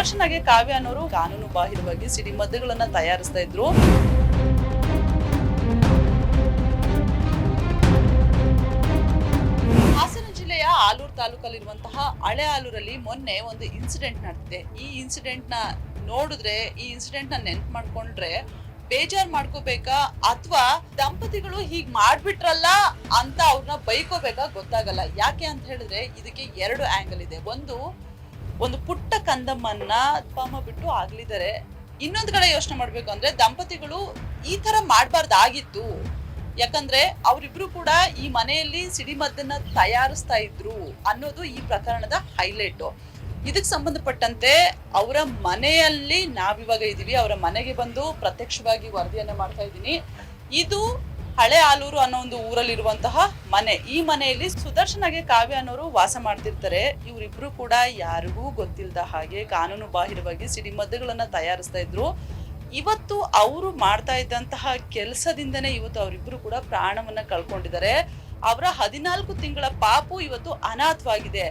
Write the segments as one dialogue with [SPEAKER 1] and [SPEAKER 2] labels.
[SPEAKER 1] ಸುದರ್ಶನಗೆ ಕಾವ್ಯ ಅನ್ನೋರು ಕಾನೂನು ಬಾಹಿರವಾಗಿ ಸಿಡಿಮದ್ದುಗಳನ್ನ ತಯಾರಿಸ್ತಾ ಇದ್ರು. ಹಾಸನ ಜಿಲ್ಲೆಯ ಆಲೂರು ತಾಲೂಕಲ್ಲಿರುವಂತಹ ಹಳೆ ಆಲೂರಲ್ಲಿ ಮೊನ್ನೆ ಒಂದು ಇನ್ಸಿಡೆಂಟ್ ನಡೆದಿದೆ. ಈ ಇನ್ಸಿಡೆಂಟ್ನ ನೋಡಿದ್ರೆ, ಈ ಇನ್ಸಿಡೆಂಟ್ನ ನೆನ್ಪು ಮಾಡ್ಕೊಂಡ್ರೆ ಬೇಜಾರ್ ಮಾಡ್ಕೋಬೇಕಾ ಅಥವಾ ದಂಪತಿಗಳು ಹೀಗ್ ಮಾಡ್ಬಿಟ್ರಲ್ಲ ಅಂತ ಅವ್ರನ್ನ ಬೈಕೋಬೇಕಾ ಗೊತ್ತಾಗಲ್ಲ. ಯಾಕೆ ಅಂತ ಹೇಳಿದ್ರೆ, ಇದಕ್ಕೆ ಎರಡು ಆಂಗಲ್ ಇದೆ. ಒಂದು ಒಂದು ಪುಟ್ಟ ಕಂದಮ್ಮನ್ನ ಅಪ್ಪ ಬಿಟ್ಟು ಆಗ್ಲಿದ್ದಾರೆ. ಇನ್ನೊಂದ್ ಕಡೆ ಯೋಚನೆ ಮಾಡ್ಬೇಕು ಅಂದ್ರೆ ದಂಪತಿಗಳು ಈ ತರ ಮಾಡ್ಬಾರ್ದಾಗಿತ್ತು. ಯಾಕಂದ್ರೆ ಅವರಿಬ್ರು ಕೂಡ ಈ ಮನೆಯಲ್ಲಿ ಸಿಡಿಮದ್ದನ್ನ ತಯಾರಿಸ್ತಾ ಇದ್ರು ಅನ್ನೋದು ಈ ಪ್ರಕರಣದ ಹೈಲೈಟ್. ಇದಕ್ಕೆ ಸಂಬಂಧಪಟ್ಟಂತೆ ಅವರ ಮನೆಯಲ್ಲಿ ನಾವಿವಾಗ ಇದೀವಿ. ಅವರ ಮನೆಗೆ ಬಂದು ಪ್ರತ್ಯಕ್ಷವಾಗಿ ವರದಿಯನ್ನ ಮಾಡ್ತಾ ಇದ್ದೀನಿ. ಇದು ಹಳೆ ಆಲೂರು ಅನ್ನೋ ಒಂದು ಊರಲ್ಲಿರುವಂತಹ ಮನೆ. ಈ ಮನೆಯಲ್ಲಿ ಸುದರ್ಶನಗೆ ಕಾವ್ಯ ಅನ್ನೋರು ವಾಸ ಮಾಡ್ತಿರ್ತಾರೆ. ಇವರಿಬ್ರು ಕೂಡ ಯಾರಿಗೂ ಗೊತ್ತಿಲ್ಲದ ಹಾಗೆ ಕಾನೂನು ಬಾಹಿರವಾಗಿ ಸಿಡಿಮದ್ದುಗಳನ್ನ ತಯಾರಿಸ್ತಾ ಇದ್ರು. ಇವತ್ತು ಅವರು ಮಾಡ್ತಾ ಇದ್ದಂತಹ ಕೆಲಸದಿಂದನೇ ಇವತ್ತು ಅವರಿಬ್ರು ಕೂಡ ಪ್ರಾಣವನ್ನ ಕಳ್ಕೊಂಡಿದ್ದಾರೆ. ಅವರ ಹದಿನಾಲ್ಕು ತಿಂಗಳ ಪಾಪು ಇವತ್ತು ಅನಾಥವಾಗಿದೆ.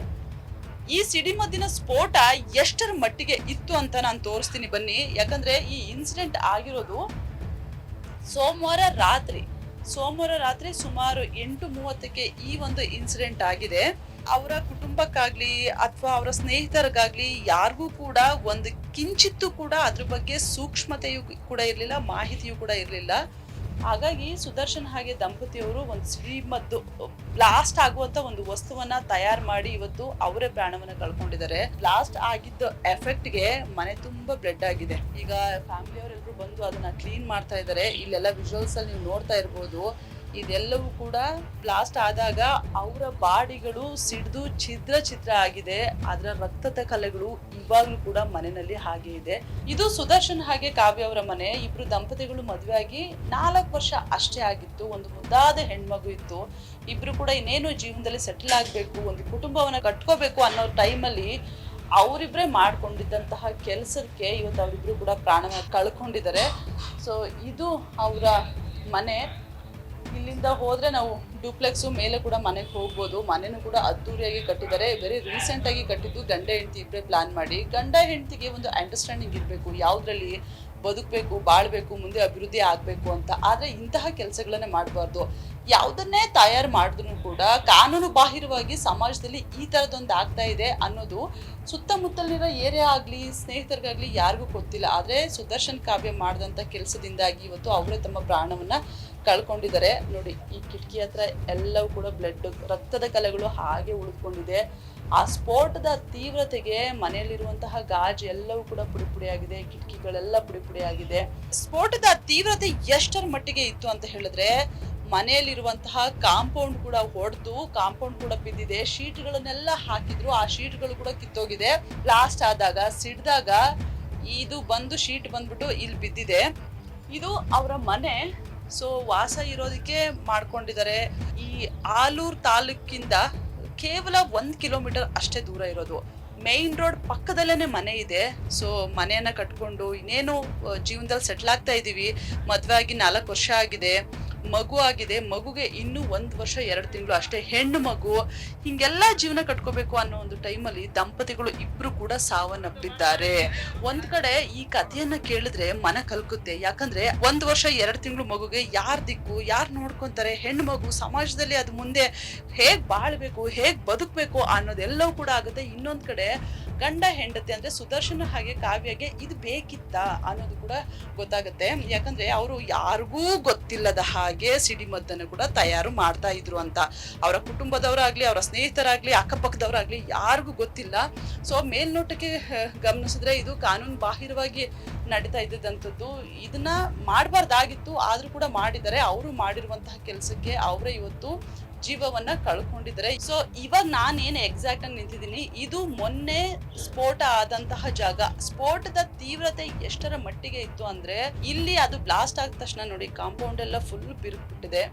[SPEAKER 1] ಈ ಸಿಡಿಮದ್ದಿನ ಸ್ಫೋಟ ಎಷ್ಟರ ಮಟ್ಟಿಗೆ ಇತ್ತು ಅಂತ ನಾನು ತೋರಿಸ್ತೀನಿ ಬನ್ನಿ. ಯಾಕಂದ್ರೆ ಈ ಇನ್ಸಿಡೆಂಟ್ ಆಗಿರೋದು ಸೋಮವಾರ ರಾತ್ರಿ. ಸೋಮವಾರ ರಾತ್ರಿ ಸುಮಾರು ಎಂಟು ಮೂವತ್ತಕ್ಕೆ ಈ ಒಂದು ಇನ್ಸಿಡೆಂಟ್ ಆಗಿದೆ. ಅವರ ಕುಟುಂಬಕ್ಕಾಗ್ಲಿ ಅಥವಾ ಅವರ ಸ್ನೇಹಿತರಿಗಾಗ್ಲಿ ಯಾರಿಗೂ ಕೂಡ ಒಂದು ಕಿಂಚಿತ್ತು ಕೂಡ ಅದ್ರ ಬಗ್ಗೆ ಸೂಕ್ಷ್ಮತೆಯೂ ಕೂಡ ಇರಲಿಲ್ಲ, ಮಾಹಿತಿಯೂ ಕೂಡ ಇರಲಿಲ್ಲ. ಹಾಗಾಗಿ ಸುದರ್ಶನ್ ಹಾಗೆ ದಂಪತಿಯವರು ಒಂದು ಶ್ರೀಮದ್ದು ಬ್ಲಾಸ್ಟ್ ಆಗುವಂತ ಒಂದು ವಸ್ತುವನ್ನ ತಯಾರು ಮಾಡಿ ಇವತ್ತು ಅವರೇ ಪ್ರಾಣವನ್ನ ಕಳ್ಕೊಂಡಿದ್ದಾರೆ. ಬ್ಲಾಸ್ಟ್ ಆಗಿದ್ದ ಎಫೆಕ್ಟ್ಗೆ ಮನೆ ತುಂಬಾ ಬ್ಲಡ್ ಆಗಿದೆ. ಈಗ ಫ್ಯಾಮಿಲಿಯವರೆಲ್ಲರೂ ಬಂದು ಅದನ್ನ ಕ್ಲೀನ್ ಮಾಡ್ತಾ ಇದ್ದಾರೆ. ಇಲ್ಲೆಲ್ಲ ವಿಜುವಲ್ಸ್ ಅಲ್ಲಿ ನೀವು ನೋಡ್ತಾ ಇರ್ಬೋದು. ಇದೆಲ್ಲವೂ ಕೂಡ ಬ್ಲಾಸ್ಟ್ ಆದಾಗ ಅವರ ಬಾಡಿಗಳು ಸಿಡಿದು ಛಿದ್ರ ಛಿದ್ರ ಆಗಿದೆ. ಅದರ ರಕ್ತದ ಕಲೆಗಳು ಇವಾಗ್ಲೂ ಕೂಡ ಮನೆಯಲ್ಲಿ ಹಾಗೆ ಇದೆ. ಇದು ಸುದರ್ಶನ್ ಹಾಗೆ ಕಾವ್ಯ ಅವರ ಮನೆ. ಇಬ್ರು ದಂಪತಿಗಳು ಮದುವೆ ಆಗಿ ನಾಲ್ಕು ವರ್ಷ ಅಷ್ಟೇ ಆಗಿತ್ತು. ಒಂದು ಮುದ್ದಾದ ಹೆಣ್ಮಗು ಇತ್ತು. ಇಬ್ರು ಕೂಡ ಇನ್ನೇನು ಜೀವನದಲ್ಲಿ ಸೆಟಲ್ ಆಗಬೇಕು, ಒಂದು ಕುಟುಂಬವನ್ನ ಕಟ್ಕೋಬೇಕು ಅನ್ನೋ ಟೈಮಲ್ಲಿ ಅವರಿಬ್ಬರೇ ಮಾಡಿಕೊಂಡಿದ್ದಂತಹ ಕೆಲಸಕ್ಕೆ ಇವತ್ತು ಅವರಿಬ್ರು ಕೂಡ ಪ್ರಾಣ ಕಳ್ಕೊಂಡಿದ್ದಾರೆ. ಸೊ ಇದು ಅವರ ಮನೆ. ಇಲ್ಲಿಂದ ಹೋದ್ರೆ ನಾವು ಡೂಪ್ಲೆಕ್ಸ್ ಮೇಲೆ ಕೂಡ ಮನೆಗೆ ಹೋಗ್ಬೋದು. ಮನೆನೂ ಕೂಡ ಅದ್ದೂರಿಯಾಗಿ ಕಟ್ಟಿದ್ದಾರೆ. ವೆರಿ ರೀಸೆಂಟ್ ಆಗಿ ಕಟ್ಟಿದ್ದು ಗಂಡ ಹೆಂಡತಿ ಇಬ್ಬರೇ ಪ್ಲಾನ್ ಮಾಡಿ. ಗಂಡ ಹೆಂಡತಿಗೆ ಒಂದು ಅಂಡರ್ಸ್ಟ್ಯಾಂಡಿಂಗ್ ಇರಬೇಕು. ಯಾವುದರಲ್ಲಿ ಬದುಕಬೇಕು, ಬಾಳ್ಬೇಕು, ಮುಂದೆ ಅಭಿವೃದ್ಧಿ ಆಗಬೇಕು ಅಂತ. ಆದ್ರೆ ಇಂತಹ ಕೆಲಸಗಳನ್ನ ಮಾಡಬಾರ್ದು. ಯಾವುದನ್ನೇ ತಯಾರು ಮಾಡಿದ್ರು ಕೂಡ ಕಾನೂನು ಬಾಹಿರವಾಗಿ ಸಮಾಜದಲ್ಲಿ ಈ ತರದೊಂದು ಆಗ್ತಾ ಇದೆ ಅನ್ನೋದು ಸುತ್ತಮುತ್ತಲಿನ ಏರಿಯಾ ಆಗಲಿ, ಸ್ನೇಹಿತರಿಗಾಗ್ಲಿ ಯಾರಿಗೂ ಗೊತ್ತಿಲ್ಲ. ಆದ್ರೆ ಸುದರ್ಶನ್ ಕಾವ್ಯ ಮಾಡಿದಂತ ಕೆಲಸದಿಂದಾಗಿ ಇವತ್ತು ಅವರೇ ತಮ್ಮ ಪ್ರಾಣವನ್ನ ಕಳ್ಕೊಂಡಿದ್ದಾರೆ. ನೋಡಿ, ಈ ಕಿಟಕಿ ಹತ್ರ ಎಲ್ಲವೂ ಕೂಡ ಬ್ಲಡ್ ರಕ್ತದ ಕಲೆಗಳು ಹಾಗೆ ಉಳಿದುಕೊಂಡಿದೆ ಆ ಸ್ಫೋಟದ ತೀವ್ರತೆಗೆ ಮನೆಯಲ್ಲಿರುವಂತಹ ಗಾಜು ಎಲ್ಲವೂ ಕೂಡ ಪುಡಿ ಪುಡಿಯಾಗಿದೆ ಕಿಟಕಿಗಳೆಲ್ಲ ಪುಡಿ ಪುಡಿಯಾಗಿದೆ ಸ್ಫೋಟದ ತೀವ್ರತೆ ಎಷ್ಟರ ಮಟ್ಟಿಗೆ ಇತ್ತು ಅಂತ ಹೇಳಿದ್ರೆ, ಮನೆಯಲ್ಲಿರುವಂತಹ ಕಾಂಪೌಂಡ್ ಕೂಡ ಹೊಡೆದು ಕಾಂಪೌಂಡ್ ಕೂಡ ಬಿದ್ದಿದೆ. ಶೀಟ್ಗಳನ್ನೆಲ್ಲ ಹಾಕಿದ್ರು, ಆ ಶೀಟ್ಗಳು ಕೂಡ ಕಿತ್ತೋಗಿದೆ. ಬ್ಲಾಸ್ಟ್ ಆದಾಗ, ಸಿಡ್ದಾಗ, ಇದು ಬಂದು, ಶೀಟ್ ಬಂದ್ಬಿಟ್ಟು ಇಲ್ಲಿ ಬಿದ್ದಿದೆ. ಇದು ಅವರ ಮನೆ. ಸೊ ವಾಸ ಇರೋದಕ್ಕೆ ಮಾಡ್ಕೊಂಡಿದ್ದಾರೆ. ಈ ಆಲೂರ್ ತಾಲೂಕಿಂದ ಕೇವಲ ಒಂದು ಕಿಲೋಮೀಟರ್ ಅಷ್ಟೇ ದೂರ ಇರೋದು. ಮೇನ್ ರೋಡ್ ಪಕ್ಕದಲ್ಲೇನೆ ಮನೆ ಇದೆ. ಸೊ ಮನೆಯನ್ನ ಕಟ್ಕೊಂಡು ಇನ್ನೇನು ಜೀವನದಲ್ಲಿ ಸೆಟ್ಲ್ ಆಗ್ತಾ ಇದೀವಿ. ಮದ್ವೆ ಆಗಿ ನಾಲ್ಕು ವರ್ಷ ಆಗಿದೆ. ಮಗು ಆಗಿದೆ. ಮಗುಗೆ ಇನ್ನೂ ಒಂದು ವರ್ಷ, ಎರಡು ತಿಂಗಳು ಅಷ್ಟೇ. ಹೆಣ್ಣು ಮಗು, ಹಿಂಗೆಲ್ಲ ಜೀವನ ಕಟ್ಕೋಬೇಕು ಅನ್ನೋ ಒಂದು ಟೈಮಲ್ಲಿ ದಂಪತಿಗಳು ಇಬ್ರು ಕೂಡ ಸಾವನ್ನಪ್ಪಿದ್ದಾರೆ. ಒಂದ್ ಕಡೆ ಈ ಕಥೆಯನ್ನ ಕೇಳಿದ್ರೆ ಮನ ಕಲ್ಕುತ್ತೆ. ಯಾಕಂದ್ರೆ ಒಂದು ವರ್ಷ, ಎರಡು ತಿಂಗಳು ಮಗುಗೆ ಯಾರ್ ದಿಕ್ಕು, ಯಾರ್ ನೋಡ್ಕೊಂತಾರೆ? ಹೆಣ್ಣು ಮಗು ಸಮಾಜದಲ್ಲಿ ಅದು ಮುಂದೆ ಹೇಗ್ ಬಾಳ್ಬೇಕು, ಹೇಗ್ ಬದುಕ್ಬೇಕು ಅನ್ನೋದೆಲ್ಲವೂ ಕೂಡ ಆಗುತ್ತೆ. ಇನ್ನೊಂದ್ ಕಡೆ ಗಂಡ ಹೆಂಡತಿ ಅಂದ್ರೆ ಸುದರ್ಶನ ಹಾಗೆ ಕಾವ್ಯಗೆ ಇದು ಬೇಕಿತ್ತ ಅನ್ನೋದು ಕೂಡ ಗೊತ್ತಾಗುತ್ತೆ. ಯಾಕಂದ್ರೆ ಅವರು ಯಾರಿಗೂ ಗೊತ್ತಿಲ್ಲದ ಹಾಗೆ ಸಿಡಿಮದ್ದನ್ನು ಕೂಡ ತಯಾರು ಮಾಡ್ತಾ ಇದ್ರು ಅಂತ. ಅವರ ಕುಟುಂಬದವರಾಗ್ಲಿ, ಅವರ ಸ್ನೇಹಿತರಾಗ್ಲಿ, ಅಕ್ಕಪಕ್ಕದವರಾಗ್ಲಿ ಯಾರಿಗೂ ಗೊತ್ತಿಲ್ಲ. ಸೊ ಮೇಲ್ನೋಟಕ್ಕೆ ಗಮನಿಸಿದ್ರೆ ಇದು ಕಾನೂನು ಬಾಹಿರವಾಗಿ ನಡೀತಾ ಇದ್ದಂಥದ್ದು ಇದನ್ನ ಮಾಡಬಾರ್ದಾಗಿತ್ತು, ಆದ್ರೂ ಕೂಡ ಮಾಡಿದ್ದಾರೆ. ಅವರು ಮಾಡಿರುವಂತಹ ಕೆಲಸಕ್ಕೆ ಅವರೇ ಇವತ್ತು ಜೀವವನ್ನ ಕಳ್ಕೊಂಡಿದ್ದಾರೆ ಸೊ ಇವಾಗ ನಾನು ಏನು ಎಕ್ಸಾಕ್ಟ್ ಆಗಿ ನಿಂತಿದ್ದೀನಿ, ಇದು ಮೊನ್ನೆ ಸ್ಫೋಟ ಆದಂತಹ ಜಾಗ. ಸ್ಫೋಟದ ತೀವ್ರತೆ ಎಷ್ಟರ ಮಟ್ಟಿಗೆ ಇತ್ತು ಅಂದ್ರೆ, ಇಲ್ಲಿ ಅದು ಬ್ಲಾಸ್ಟ್ ಆದ ತಕ್ಷಣ ನೋಡಿ ಕಾಂಪೌಂಡ್ ಎಲ್ಲ ಫುಲ್ ಬಿರುಕ್ಬಿಟ್ಟಿದೆ.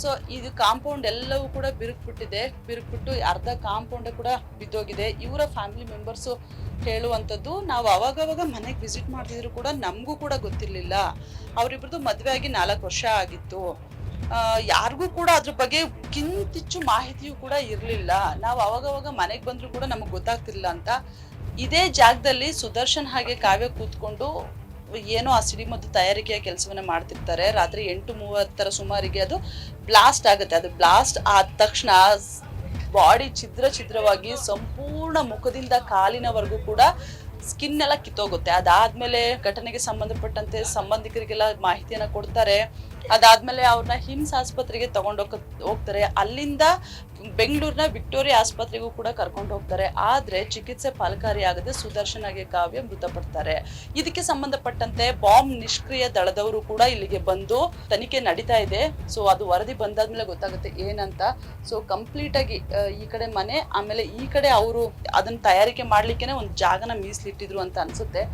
[SPEAKER 1] ಸೊ ಇದು ಕಾಂಪೌಂಡ್ ಎಲ್ಲವೂ ಕೂಡ ಬಿರುಕ್ಬಿಟ್ಟಿದೆ. ಬಿರುಕ್ಬಿಟ್ಟು ಅರ್ಧ ಕಾಂಪೌಂಡ್ ಕೂಡ ಬಿದ್ದೋಗಿದೆ. ಇವರ ಫ್ಯಾಮಿಲಿ ಮೆಂಬರ್ಸು ಹೇಳುವಂಥದ್ದು ನಾವು ಅವಾಗವಾಗ ಮನೆಗೆ ವಿಸಿಟ್ ಮಾಡ್ತಿದ್ರು ಕೂಡ ನಮಗೂ ಕೂಡ ಗೊತ್ತಿರಲಿಲ್ಲ. ಅವರಿಬ್ರದ್ದು ಮದುವೆ ಆಗಿ ನಾಲ್ಕು ವರ್ಷ ಆಗಿತ್ತು. ಯಾರಿಗೂ ಕೂಡ ಅದ್ರ ಬಗ್ಗೆ ಕಿಂತಿಚ್ಚು ಮಾಹಿತಿಯೂ ಕೂಡ ಇರಲಿಲ್ಲ. ನಾವು ಅವಾಗವಾಗ ಮನೆಗೆ ಬಂದರೂ ಕೂಡ ನಮಗೆ ಗೊತ್ತಾಗ್ತಿರ್ಲಿಲ್ಲ ಅಂತ. ಇದೇ ಜಾಗದಲ್ಲಿ ಸುದರ್ಶನ್ ಹಾಗೆ ಕಾವ್ಯ ಕೂತ್ಕೊಂಡು ಏನೋ ಆ ಸಿಡಿಮದ್ದು ತಯಾರಿಕೆಯ ಕೆಲಸವನ್ನ ಮಾಡ್ತಿರ್ತಾರೆ. ರಾತ್ರಿ ಎಂಟು ಮೂವತ್ತರ ಸುಮಾರಿಗೆ ಅದು ಬ್ಲಾಸ್ಟ್ ಆಗುತ್ತೆ. ಅದು ಬ್ಲಾಸ್ಟ್ ಆದ ತಕ್ಷಣ ಬಾಡಿ ಛಿದ್ರ ಛಿದ್ರವಾಗಿ ಸಂಪೂರ್ಣ ಮುಖದಿಂದ ಕಾಲಿನವರೆಗೂ ಕೂಡ ಸ್ಕಿನ್ ಎಲ್ಲ ಕಿತ್ತೋಗುತ್ತೆ. ಅದಾದ್ಮೇಲೆ ಘಟನೆಗೆ ಸಂಬಂಧಪಟ್ಟಂತೆ ಸಂಬಂಧಿಕರಿಗೆಲ್ಲ ಮಾಹಿತಿಯನ್ನ ಕೊಡ್ತಾರೆ. ಅದಾದ್ಮೇಲೆ ಅವ್ರನ್ನ ಹಿಮ್ಸ್ ಆಸ್ಪತ್ರೆಗೆ ತಗೊಂಡೋಗ ಹೋಗ್ತಾರೆ. ಅಲ್ಲಿಂದ ಬೆಂಗಳೂರಿನ ವಿಕ್ಟೋರಿಯಾ ಆಸ್ಪತ್ರೆಗೂ ಕೂಡ ಕರ್ಕೊಂಡು ಹೋಗ್ತಾರೆ. ಆದ್ರೆ ಚಿಕಿತ್ಸೆ ಫಲಕಾರಿಯಾಗದೆ ಸುದರ್ಶನ್ ಆಗಿ ಕಾವ್ಯ ಮೃತಪಡ್ತಾರೆ. ಇದಕ್ಕೆ ಸಂಬಂಧಪಟ್ಟಂತೆ ಬಾಂಬ್ ನಿಷ್ಕ್ರಿಯ ದಳದವರು ಕೂಡ ಇಲ್ಲಿಗೆ ಬಂದು ತನಿಖೆ ನಡೀತಾ ಇದೆ. ಸೊ ಅದು ವರದಿ ಬಂದಾದ್ಮೇಲೆ ಗೊತ್ತಾಗುತ್ತೆ ಏನಂತ. ಸೊ ಕಂಪ್ಲೀಟ್ ಆಗಿ ಈ ಕಡೆ ಮನೆ, ಆಮೇಲೆ ಈ ಕಡೆ ಅವರು ಅದನ್ನ ತಯಾರಿಕೆ ಮಾಡ್ಲಿಕ್ಕೆ ಒಂದು ಜಾಗನ ಮೀಸಲಿಟ್ಟಿದ್ರು ಅಂತ ಅನ್ಸುತ್ತೆ.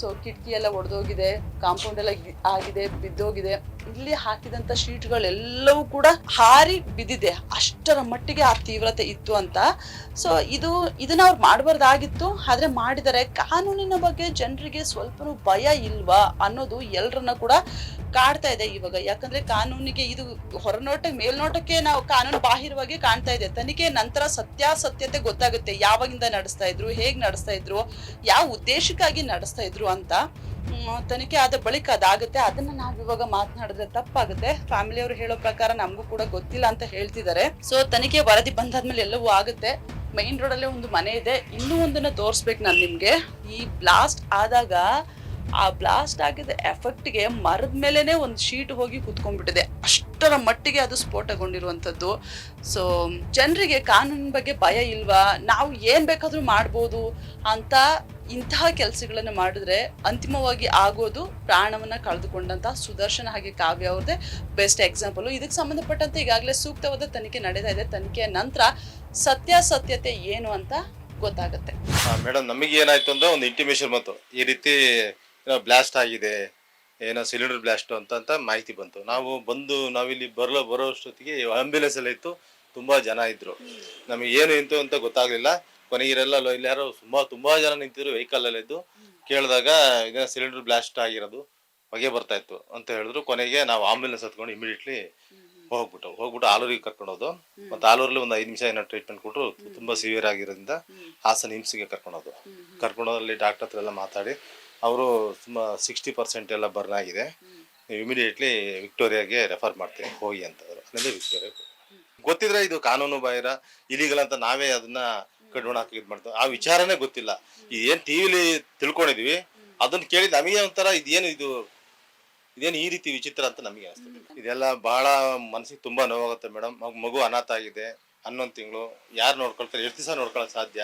[SPEAKER 1] ಸೊ ಕಿಟಕಿ ಎಲ್ಲ ಒಡೆದೋಗಿದೆ ಕಾಂಪೌಂಡ್ ಎಲ್ಲ ಆಗಿದೆ, ಬಿದ್ದೋಗಿದೆ. ಇಲ್ಲಿ ಹಾಕಿದಂತ ಶೀಟ್ಗಳೆಲ್ಲವೂ ಕೂಡ ಹಾರಿ ಬಿದ್ದಿದೆ. ಅಷ್ಟರ ಮಟ್ಟಿಗೆ ಆ ತೀವ್ರತೆ ಇತ್ತು ಅಂತ. ಸೊ ಇದು, ಇದನ್ನ ಅವ್ರು ಮಾಡಬಾರ್ದಾಗಿತ್ತು. ಆದ್ರೆ ಮಾಡಿದರೆ ಕಾನೂನಿನ ಬಗ್ಗೆ ಜನರಿಗೆ ಸ್ವಲ್ಪನೂ ಭಯ ಇಲ್ವಾ ಅನ್ನೋದು ಎಲ್ಲರನ್ನ ಕೂಡ ಕಾಡ್ತಾ ಇದೆ ಇವಾಗ. ಯಾಕಂದ್ರೆ ಕಾನೂನಿಗೆ ಇದು ಹೊರನೋಟ, ಮೇಲ್ನೋಟಕ್ಕೆ ನಾವು ಕಾನೂನು ಬಾಹಿರವಾಗಿ ಕಾಣ್ತಾ ಇದೆ. ತನಿಖೆ ನಂತರ ಸತ್ಯಾಸತ್ಯತೆ ಗೊತ್ತಾಗುತ್ತೆ. ಯಾವಾಗಿಂದ ನಡೆಸ್ತಾ ಇದ್ರು, ಹೇಗ್ ನಡೆಸ್ತಾ ಇದ್ರು, ಯಾವ ಉದ್ದೇಶಕ್ಕಾಗಿ ನಡೆಸ್ತಾ ಇದ್ರು ಅಂತ ತನಿಖೆ ಆದ ಬಳಿಕ ಅದಾಗುತ್ತೆ. ಅದನ್ನ ನಾವ್ ಇವಾಗ ಮಾತನಾಡಿದ್ರೆ ತಪ್ಪಾಗುತ್ತೆ. ಫ್ಯಾಮಿಲಿಯವರು ಹೇಳೋ ಪ್ರಕಾರ ನಮಗೂ ಕೂಡ ಗೊತ್ತಿಲ್ಲ ಅಂತ ಹೇಳ್ತಿದ್ದಾರೆ ಸೊ ತನಿಖೆ ವರದಿ ಬಂದಾದ್ಮೇಲೆ ಎಲ್ಲವೂ ಆಗುತ್ತೆ. ಮೈನ್ ರೋಡ್ ಅಲ್ಲೇ ಒಂದು ಮನೆ ಇದೆ. ಇನ್ನೂ ಒಂದನ್ನ ತೋರಿಸ್ಬೇಕು ನಾನು ನಿಮ್ಗೆ. ಈ ಬ್ಲಾಸ್ಟ್ ಆದಾಗ ಆ ಬ್ಲಾಸ್ಟ್ ಆಗಿದ ಎಫೆಕ್ಟ್ಗೆ ಮರದ ಮೇಲೆನೆ ಒಂದು ಶೀಟ್ ಹೋಗಿ ಕುತ್ಕೊಂಡ್ಬಿಟ್ಟಿದೆ. ಅಷ್ಟರ ಮಟ್ಟಿಗೆ ಅದು ಸ್ಫೋಟಗೊಂಡಿರುವಂಥದ್ದು ಸೊ ಜನರಿಗೆ ಕಾನೂನಿನ ಬಗ್ಗೆ ಭಯ ಇಲ್ವಾ? ನಾವು ಏನ್ ಬೇಕಾದ್ರೂ ಮಾಡ್ಬೋದು ಅಂತ ಇಂತಹ ಕೆಲಸಗಳನ್ನು ಮಾಡಿದ್ರೆ ಅಂತಿಮವಾಗಿ ಆಗೋದು ಪ್ರಾಣವನ್ನ ಕಳೆದುಕೊಂಡಂತ ಸುದರ್ಶನ ಹಾಗೆ ಕಾವ್ಯ ಅವ್ರದ್ದೇ ಬೆಸ್ಟ್ ಎಕ್ಸಾಂಪಲ್ ಇದಕ್ಕೆ ಸಂಬಂಧಪಟ್ಟಂತೆ ಈಗಾಗಲೇ ಸೂಕ್ತವಾದ ತನಿಖೆ ನಡೀತಾ ಇದೆ. ತನಿಖೆಯ ನಂತರ ಸತ್ಯಾಸತ್ಯತೆ ಏನು ಅಂತ ಗೊತ್ತಾಗುತ್ತೆ.
[SPEAKER 2] ಮೇಡಮ್ ನಮಗೆ ಏನಾಯ್ತು ಅಂದ್ರೆ ಒಂದು ಇಂಟಿಮೇಶನ್ ಮತ್ತು ಈ ರೀತಿ ಬ್ಲಾಸ್ಟ್ ಆಗಿದೆ ಏನೋ ಸಿಲಿಂಡರ್ ಬ್ಲಾಸ್ಟ್ ಅಂತ ಅಂತ ಮಾಹಿತಿ ಬಂತು. ನಾವು ಬಂದು ನಾವಿಲ್ಲಿ ಬರಲು ಬರೋ ಅಷ್ಟೊತ್ತಿಗೆ ಆಂಬ್ಯುಲೆನ್ಸ್ ಎಲ್ಲ ಇತ್ತು ತುಂಬಾ ಜನ ಇದ್ರು. ನಮಗೆ ಏನು ಇಂತು ಅಂತ ಗೊತ್ತಾಗ್ಲಿಲ್ಲ. ಅಲ್ಲೋ ಇಲ್ಲಿ ಯಾರೋ ತುಂಬಾ ತುಂಬಾ ಜನ ನಿಂತಿದ್ರು ವೆಹಿಕಲ್ ಅಲ್ಲಿ ಇದ್ದು. ಕೇಳಿದಾಗ ಇದನ್ನ ಸಿಲಿಂಡರ್ ಬ್ಲಾಸ್ಟ್ ಆಗಿರೋದು ಹೊಗೆ ಬರ್ತಾ ಇತ್ತು ಅಂತ ಹೇಳಿದ್ರು. ಕೊನೆಗೆ ನಾವು ಆಂಬ್ಯುಲೆನ್ಸ್ ಹತ್ಕೊಂಡು ಇಮಿಡಿಯೇಟ್ಲಿ ಹೋಗ್ಬಿಟ್ಟು ಹೋಗ್ಬಿಟ್ಟು ಆಲೂರಿಗೆ ಕರ್ಕೊಂಡೋದು ಮತ್ತೆ ಆಲೂರಲ್ಲಿ ಒಂದು ಐದು ನಿಮಿಷ ಏನೋ ಟ್ರೀಟ್ಮೆಂಟ್ ಕೊಟ್ಟರು ತುಂಬಾ ಸಿವಿಯರ್ ಆಗಿರೋದ್ರಿಂದ ಹಾಸನ ಹಿಮ್ಸಿಗೆ ಕರ್ಕೊಂಡೋದು ಕರ್ಕೊಂಡೋದಲ್ಲಿ ಡಾಕ್ಟರ್ ಹತ್ರ ಎಲ್ಲ ಮಾತಾಡಿ ಅವರು ತುಂಬ ಸಿಕ್ಸ್ಟಿ ಪರ್ಸೆಂಟ್ ಎಲ್ಲ ಬರ್ನ್ ಆಗಿದೆ. ನೀವು ಇಮಿಡಿಯೇಟ್ಲಿ ವಿಕ್ಟೋರಿಯಾಗೆ ರೆಫರ್ ಮಾಡ್ತೀವಿ ಹೋಗಿ ಅಂತಂದ್ರು ಅದೇ ವಿಕ್ಟೋರಿಯಾ ಗೊತ್ತಿದ್ರೆ ಇದು ಕಾನೂನು ಬಾಹಿರ ಇಲಿಗಲ್ ಅಂತ ನಾವೇ ಅದನ್ನ ಕಡ್ಡೋಣ ಹಾಕಿ ಇದು ಮಾಡ್ತೀವಿ ಆ ವಿಚಾರನೇ ಗೊತ್ತಿಲ್ಲ. ಇದೇನ್ ಟಿವಿಲಿ ತಿಳ್ಕೊಂಡಿದೀವಿ ಅದನ್ನ ಕೇಳಿ ನಮಗೆ ಒಂಥರ ಇದೇನು ಇದು ಇದೇನು ಈ ರೀತಿ ವಿಚಿತ್ರ ಅಂತ ನಮಗೆ ಅನಿಸ್ತದೆ. ಇದೆಲ್ಲ ಬಹಳ ಮನಸ್ಸಿಗೆ ತುಂಬಾ ನೋವಾಗುತ್ತೆ ಮೇಡಮ್ ಮಗು ಅನಾಥ ಆಗಿದೆ ಹನ್ನೊಂದು ತಿಂಗಳು ಯಾರು ನೋಡ್ಕೊಳ್ತಾರೆ ಎಷ್ಟು ದಿವಸ ನೋಡ್ಕೊಳಕ್ ಸಾಧ್ಯ.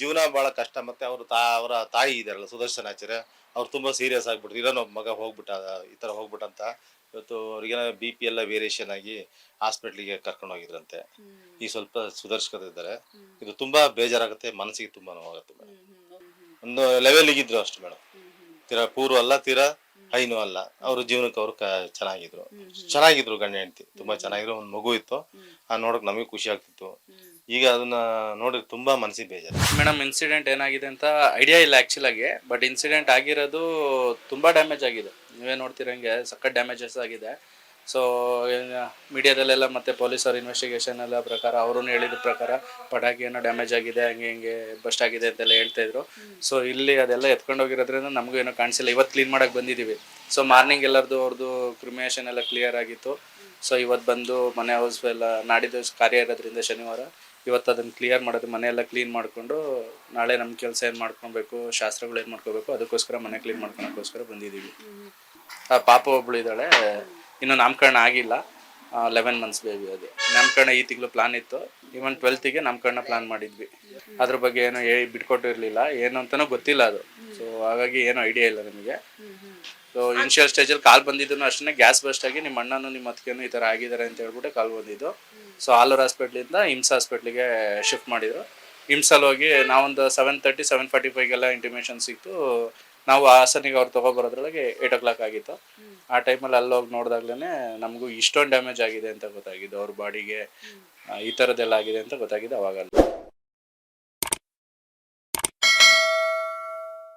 [SPEAKER 2] ಜೀವನ ಬಹಳ ಕಷ್ಟ ಮತ್ತೆ ಅವರು ತಾ ಅವರ ತಾಯಿ ಇದಾರಲ್ಲ ಸುದರ್ಶನ್ ಆಚಾರ್ಯ ಅವ್ರು ತುಂಬಾ ಸೀರಿಯಸ್ ಆಗಿಬಿಟ್ರು. ಇರೋನೋ ಒಬ್ಬ ಮಗ ಹೋಗ್ಬಿಟ್ಟ ಈ ತರ ಹೋಗ್ಬಿಟ್ಟಂತ. ಇವತ್ತು ಅವ್ರಿಗೇನೋ ಬಿ ಪಿ ಎಲ್ಲ ವೇರಿಯೇಷನ್ ಆಗಿ ಹಾಸ್ಪಿಟ್ಲಿಗೆ ಕರ್ಕೊಂಡು ಹೋಗಿದ್ರಂತೆ. ಈ ಸ್ವಲ್ಪ ಸುಧಾರಿಸ್ಕೊತಿದ್ದಾರೆ ಇದು ತುಂಬಾ ಬೇಜಾರಾಗುತ್ತೆ ಮನಸ್ಸಿಗೆ ತುಂಬಾ ನೋವಾಗುತ್ತೆ ಮೇಡಮ್ ಒಂದು ಲೆವೆಲ್ ಇದ್ರು ಅಷ್ಟು ಮೇಡಮ್ ತೀರಾ ಪೂರ್ವ ಅಲ್ಲ ತೀರಾ ಹೈನು ಅಲ್ಲ. ಅವ್ರ ಜೀವನಕ್ಕೆ ಅವ್ರು ಚೆನ್ನಾಗಿದ್ರು. ಚೆನ್ನಾಗಿದ್ರು ಗಂಡ ಹೆಂಡತಿ. ತುಂಬಾ ಚೆನ್ನಾಗಿದ್ರು. ಒಂದು ಮಗು ಇತ್ತು. ಆ ನೋಡಕ್ ನಮಗೆ ಖುಷಿ ಆಗ್ತಿತ್ತು. ಈಗ ಅದನ್ನ ನೋಡಿ ತುಂಬಾ ಮನಸ್ಸಿಗೆ ಬೇಜಾರು.
[SPEAKER 3] ಮೇಡಮ್ ಇನ್ಸಿಡೆಂಟ್ ಏನಾಗಿದೆ ಅಂತ ಐಡಿಯಾ ಇಲ್ಲ ಆಕ್ಚುಲ್ ಆಗಿ ಬಟ್ ಇನ್ಸಿಡೆಂಟ್ ಆಗಿರೋದು ತುಂಬಾ ಡ್ಯಾಮೇಜ್ ಆಗಿದೆ. ನೀವೇ ನೋಡ್ತಿರಂಗೆ ಸಖತ್ ಡ್ಯಾಮೇಜಸ್ ಆಗಿದೆ. ಸೊ ಮೀಡಿಯಾದಲ್ಲೆಲ್ಲ ಮತ್ತೆ ಪೊಲೀಸರು ಇನ್ವೆಸ್ಟಿಗೇಷನ್ ಎಲ್ಲ ಪ್ರಕಾರ ಅವರು ಹೇಳಿದ ಪ್ರಕಾರ ಪಟಾಕಿ ಏನೋ ಡ್ಯಾಮೇಜ್ ಆಗಿದೆ, ಹಂಗೆ ಹಿಂಗೆ ಬಸ್ಟ್ ಆಗಿದೆ ಅಂತೆಲ್ಲ ಹೇಳ್ತಾ ಇದ್ರು. ಸೊ ಇಲ್ಲಿ ಅದೆಲ್ಲ ಎತ್ಕೊಂಡೋಗಿರೋದ್ರಿಂದ ನಮಗೂ ಏನೋ ಕಾಣಿಸಿಲ್ಲ. ಇವತ್ತು ಕ್ಲೀನ್ ಮಾಡಕ್ಕೆ ಬಂದಿದ್ದೀವಿ ಸೊ ಮಾರ್ನಿಂಗ್ ಎಲ್ಲರದು ಅವ್ರದ್ದು ಕ್ರಿಮಿನೇಷನ್ ಎಲ್ಲ ಕ್ಲಿಯರ್ ಆಗಿತ್ತು. ಸೊ ಇವತ್ತು ಬಂದು ಮನೆ ಹೌಸ್ ಎಲ್ಲ ನಾಡಿದ್ದು ಕಾರ್ಯ ಇರೋದ್ರಿಂದ ಶನಿವಾರ. ಇವತ್ತು ಅದನ್ನು ಕ್ಲಿಯರ್ ಮಾಡೋದು, ಮನೆಯೆಲ್ಲ ಕ್ಲೀನ್ ಮಾಡಿಕೊಂಡು ನಾಳೆ ನಮ್ಮ ಕೆಲಸ ಏನು ಮಾಡ್ಕೊಬೇಕು ಶಾಸ್ತ್ರಗಳು ಏನು ಮಾಡ್ಕೋಬೇಕು ಅದಕ್ಕೋಸ್ಕರ ಮನೆ ಕ್ಲೀನ್ ಮಾಡ್ಕೊಳಕ್ಕೋಸ್ಕರ ಬಂದಿದ್ದೀವಿ ಪಾಪ ಒಬ್ಳು ಇದ್ದಾಳೆ, ಇನ್ನು ನಾಮಕರಣ ಆಗಿಲ್ಲ. ಲೆವೆನ್ ಮಂತ್ಸ್ ಬೇಬಿ ಅದು. ನಾಮಕರಣ ಈ ತಿಂಗಳು ಪ್ಲಾನ್ ಇತ್ತು. ಈವನ್ ಟ್ವೆಲ್ತಿಗೆ ನಾಮಕರಣ ಪ್ಲಾನ್ ಮಾಡಿದ್ವಿ. ಅದ್ರ ಬಗ್ಗೆ ಏನೋ ಹೇಳಿ ಬಿಟ್ಕೊಟ್ಟಿರಲಿಲ್ಲ ಏನು ಅಂತಲೂ ಗೊತ್ತಿಲ್ಲ ಅದು. ಸೊ ಹಾಗಾಗಿ ಏನೂ ಐಡಿಯಾ ಇಲ್ಲ ನಮಗೆ. ಸೊ ಇನಿಷಿಯಲ್ ಸ್ಟೇಜಲ್ಲಿ ಕಾಲ್ ಬಂದಿದ್ದು ಅಷ್ಟೇ ಗ್ಯಾಸ್ ಬಸ್ಟ್ ಆಗಿ ನಿಮ್ಮ ಅಣ್ಣನು ನಿಮ್ಮ ಅತ್ತಿಗೆನೂ ಈ ಥರ ಆಗಿದ್ದಾರೆ ಅಂತ ಹೇಳ್ಬಿಟ್ಟು ಕಾಲ್ ಬಂದಿದ್ದು. ಸೊ ಆಲೂರು ಹಾಸ್ಪಿಟ್ಲಿಂದ ಇಮ್ಸ್ ಹಾಸ್ಪಿಟ್ಲಿಗೆ ಶಿಫ್ಟ್ ಮಾಡಿದ್ರು. ಇಮ್ಸಲ್ಲಿ ಹೋಗಿ ನಾವೊಂದು ಸೆವೆನ್ ತರ್ಟಿ ಸೆವೆನ್ ಫಾರ್ಟಿ ಫೈವ್ಗೆಲ್ಲ ಇಂಟಿಮೇಷನ್ ಸಿಕ್ತು. ನಾವು ಹಾಸನಿಗೆ ಅವ್ರು ತೊಗೊಬರೋದ್ರೊಳಗೆ ಏಟ್ ಓ ಕ್ಲಾಕ್ ಆಗಿತ್ತು. ಆ ಟೈಮಲ್ಲಿ ಅಲ್ಲಿ ಹೋಗಿ ನೋಡಿದಾಗ್ಲೇ ನಮಗೂ ಇಷ್ಟೊಂದು ಡ್ಯಾಮೇಜ್ ಆಗಿದೆ ಅಂತ ಗೊತ್ತಾಗಿದ್ದು ಅವ್ರ ಬಾಡಿಗೆ ಈ ಥರದ್ದೆಲ್ಲ ಆಗಿದೆ ಅಂತ ಗೊತ್ತಾಗಿದೆ ಅವಾಗ